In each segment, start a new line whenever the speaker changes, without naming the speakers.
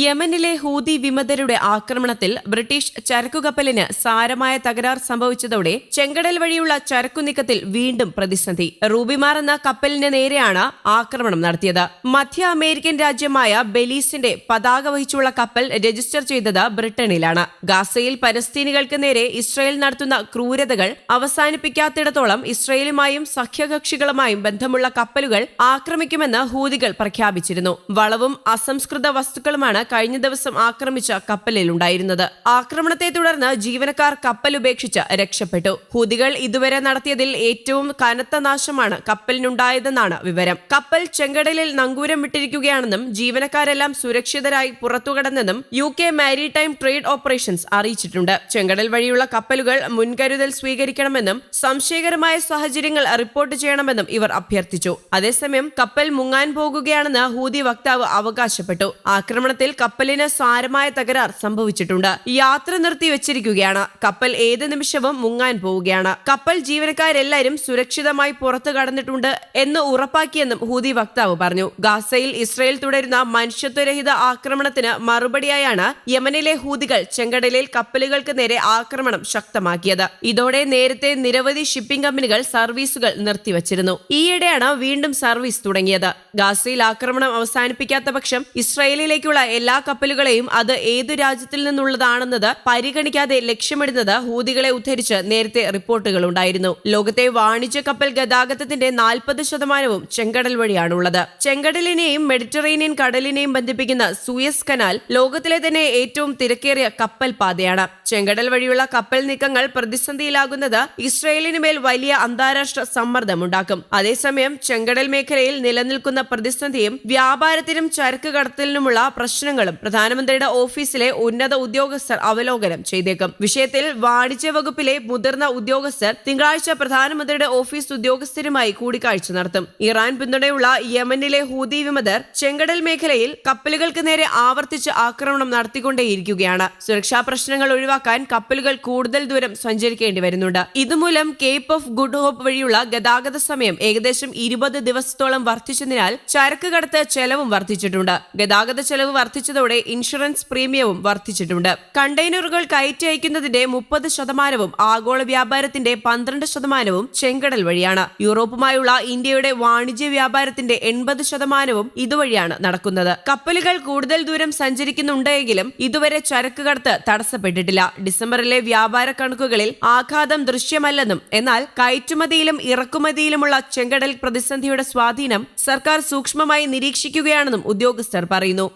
യമനിലെ ഹൂതി വിമതരുടെ ആക്രമണത്തിൽ ബ്രിട്ടീഷ് ചരക്കുകപ്പലിന് സാരമായ തകരാർ സംഭവിച്ചതോടെ ചെങ്കടൽ വഴിയുള്ള ചരക്കുനീക്കത്തിൽ വീണ്ടും പ്രതിസന്ധി. റൂബിമാർ എന്ന കപ്പലിന് നേരെയാണ് ആക്രമണം നടത്തിയത്. മധ്യ അമേരിക്കൻ രാജ്യമായ ബെലീസിന്റെ പതാക വഹിച്ചുള്ള കപ്പൽ രജിസ്റ്റർ ചെയ്തത് ബ്രിട്ടനിലാണ്. ഗാസയിൽ പലസ്തീനികൾക്ക് നേരെ ഇസ്രായേൽ നടത്തുന്ന ക്രൂരതകൾ അവസാനിപ്പിക്കാത്തിടത്തോളം ഇസ്രയേലുമായും സഖ്യകക്ഷികളുമായും ബന്ധമുള്ള കപ്പലുകൾ ആക്രമിക്കുമെന്ന് ഹൂതികൾ പ്രഖ്യാപിച്ചിരുന്നു. വളവും അസംസ്കൃത വസ്തുക്കളുമാണ് കഴിഞ്ഞ ദിവസം ആക്രമിച്ച കപ്പലിലുണ്ടായിരുന്നത്. ആക്രമണത്തെ തുടർന്ന് ജീവനക്കാർ കപ്പൽ ഉപേക്ഷിച്ച് രക്ഷപ്പെട്ടു. ഹൂതികൾ ഇതുവരെ നടത്തിയതിൽ ഏറ്റവും കനത്ത നാശമാണ് കപ്പലിനുണ്ടായതെന്നാണ് വിവരം. കപ്പൽ ചെങ്കടലിൽ നങ്കൂരം വിട്ടിരിക്കുകയാണെന്നും ജീവനക്കാരെല്ലാം സുരക്ഷിതരായി പുറത്തുകടന്നെന്നും U K maritime trade operations അറിയിച്ചിട്ടുണ്ട്. ചെങ്കടൽ വഴിയുള്ള കപ്പലുകൾ മുൻകരുതൽ സ്വീകരിക്കണമെന്നും സംശയകരമായ സാഹചര്യങ്ങൾ റിപ്പോർട്ട് ചെയ്യണമെന്നും ഇവർ അഭ്യർത്ഥിച്ചു. അതേസമയം കപ്പൽ മുങ്ങാൻ പോകുകയാണെന്ന് ഹൂതി വക്താവ് അവകാശപ്പെട്ടു. ആക്രമണത്തിൽ കപ്പലിന് സാരമായ തകരാർ സംഭവിച്ചിട്ടുണ്ട്. യാത്ര നിർത്തി വെച്ചിരിക്കുകയാണ്. കപ്പൽ ഏത് നിമിഷവും മുങ്ങാൻ പോവുകയാണ്. കപ്പൽ ജീവനക്കാരെല്ലാവരും സുരക്ഷിതമായി പുറത്തു കടന്നിട്ടുണ്ട് എന്ന് ഉറപ്പാക്കിയെന്നും ഹൂതി വക്താവ് പറഞ്ഞു. ഗാസയിൽ ഇസ്രയേൽ തുടരുന്ന മനുഷ്യത്വരഹിത ആക്രമണത്തിന് മറുപടിയായാണ് യമനിലെ ഹൂതികൾ ചെങ്കടലിൽ കപ്പലുകൾക്ക് നേരെ ആക്രമണം ശക്തമാക്കിയത്. ഇതോടെ നേരത്തെ നിരവധി ഷിപ്പിംഗ് കമ്പനികൾ സർവീസുകൾ നിർത്തിവച്ചിരുന്നു. ഈയിടെയാണ് വീണ്ടും സർവീസ് തുടങ്ങിയത്. ഗാസയിൽ ആക്രമണം അവസാനിപ്പിക്കാത്ത പക്ഷം ഇസ്രായേലിലേക്കുള്ള എല്ലാ കപ്പലുകളെയും അത് ഏതു രാജ്യത്തിൽ നിന്നുള്ളതാണെന്നത് പരിഗണിക്കാതെ ലക്ഷ്യമിടുന്നത് ഹൂതികളെ ഉദ്ധരിച്ച് നേരത്തെ റിപ്പോർട്ടുകൾ ഉണ്ടായിരുന്നു. ലോകത്തെ വാണിജ്യ കപ്പൽ ഗതാഗതത്തിന്റെ നാൽപ്പത് ശതമാനവും ചെങ്കടൽ വഴിയാണുള്ളത്. ചെങ്കടലിനെയും മെഡിറ്ററേനിയൻ കടലിനെയും ബന്ധിപ്പിക്കുന്ന സൂയസ് കനാൽ ലോകത്തിലെ തന്നെ ഏറ്റവും തിരക്കേറിയ കപ്പൽ പാതയാണ്. ചെങ്കടൽ വഴിയുള്ള കപ്പൽ നീക്കങ്ങൾ പ്രതിസന്ധിയിലാകുന്നത് ഇസ്രയേലിന് മേൽ വലിയ അന്താരാഷ്ട്ര സമ്മർദ്ദം ഉണ്ടാക്കും. അതേസമയം ചെങ്കടൽ മേഖലയിൽ നിലനിൽക്കുന്ന പ്രതിസന്ധിയും വ്യാപാരത്തിനും ചരക്ക് കടത്തലിനുമുള്ള പ്രശ്നങ്ങളും പ്രധാനമന്ത്രിയുടെ ഓഫീസിലെ ഉന്നത ഉദ്യോഗസ്ഥർ അവലോകനം ചെയ്തേക്കും. വിഷയത്തിൽ വാണിജ്യ വകുപ്പിലെ മുതിർന്ന ഉദ്യോഗസ്ഥർ തിങ്കളാഴ്ച പ്രധാനമന്ത്രിയുടെ ഓഫീസ് ഉദ്യോഗസ്ഥരുമായി കൂടിക്കാഴ്ച നടത്തും. ഇറാൻ പിന്തുണയുള്ള യമനിലെ ഹൂതി വിമതർ ചെങ്കടൽ മേഖലയിൽ കപ്പലുകൾക്ക് നേരെ ആവർത്തിച്ച് ആക്രമണം നടത്തിക്കൊണ്ടേയിരിക്കുകയാണ്. സുരക്ഷാ പ്രശ്നങ്ങൾ ഒഴിവാക്കാൻ കപ്പലുകൾ കൂടുതൽ ദൂരം സഞ്ചരിക്കേണ്ടി വരുന്നുണ്ട്. ഇതുമൂലം കേപ്പ് ഓഫ് ഗുഡ് ഹോപ്പ് വഴിയുള്ള ഗതാഗത സമയം ഏകദേശം ഇരുപത് ദിവസത്തോളം വർദ്ധിച്ചതിനാൽ ചരക്ക് കടത്ത് ചെലവും വർദ്ധിച്ചിട്ടുണ്ട്. ഗതാഗത ചെലവ് വർദ്ധിച്ചതോടെ ഇൻഷുറൻസ് പ്രീമിയവും വർദ്ധിച്ചിട്ടുണ്ട്. കണ്ടെയ്നറുകൾ കയറ്റി അയക്കുന്നതിന്റെ മുപ്പത് ശതമാനവും ആഗോള വ്യാപാരത്തിന്റെ പന്ത്രണ്ട് ശതമാനവും ചെങ്കടൽ വഴിയാണ്. യൂറോപ്പുമായുള്ള ഇന്ത്യയുടെ വാണിജ്യ വ്യാപാരത്തിന്റെ എൺപത് ശതമാനവും ഇതുവഴിയാണ് നടക്കുന്നത്. കപ്പലുകൾ കൂടുതൽ ദൂരം സഞ്ചരിക്കുന്നുണ്ടെങ്കിലും ഇതുവരെ ചരക്ക് കടത്ത് തടസ്സപ്പെട്ടിട്ടില്ല. ഡിസംബറിലെ വ്യാപാര കണക്കുകളിൽ ആഘാതം ദൃശ്യമല്ലെന്നും എന്നാൽ കയറ്റുമതിയിലും ഇറക്കുമതിയിലുമുള്ള ചെങ്കടൽ പ്രതിസന്ധിയുടെ സ്വാധീനം സർക്കാർ സൂക്ഷ്മമായി നിരീക്ഷിക്കുകയാണെന്നും ഉദ്യോഗസ്ഥർ പറയുന്നു.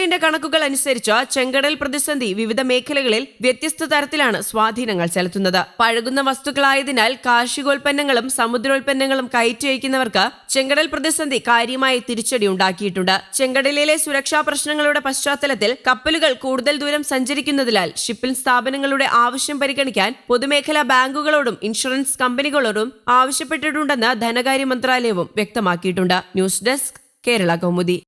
ക്രിസ്റ്റലിന്റെ കണക്കുകൾ അനുസരിച്ച് ചെങ്കടൽ പ്രതിസന്ധി വിവിധ മേഖലകളിൽ വ്യത്യസ്ത തരത്തിലാണ് സ്വാധീനങ്ങൾ ചെലുത്തുന്നത്. പഴകുന്ന വസ്തുക്കളായതിനാൽ കാർഷികോൽപ്പന്നങ്ങളും സമുദ്രോൽപ്പന്നങ്ങളും കയറ്റി അയക്കുന്നവർക്ക് ചെങ്കടൽ പ്രതിസന്ധി കാര്യമായ തിരിച്ചടി ഉണ്ടാക്കിയിട്ടുണ്ട്. ചെങ്കടലിലെ സുരക്ഷാ പ്രശ്നങ്ങളുടെ പശ്ചാത്തലത്തിൽ കപ്പലുകൾ കൂടുതൽ ദൂരം സഞ്ചരിക്കുന്നതിനാൽ ഷിപ്പിംഗ് സ്ഥാപനങ്ങളുടെ ആവശ്യം പരിഗണിക്കാൻ പൊതുമേഖലാ ബാങ്കുകളോടും ഇൻഷുറൻസ് കമ്പനികളോടും ആവശ്യപ്പെട്ടിട്ടുണ്ടെന്ന് ധനകാര്യ മന്ത്രാലയവും വ്യക്തമാക്കിയിട്ടുണ്ട്. News desk Kerala Kaumudi.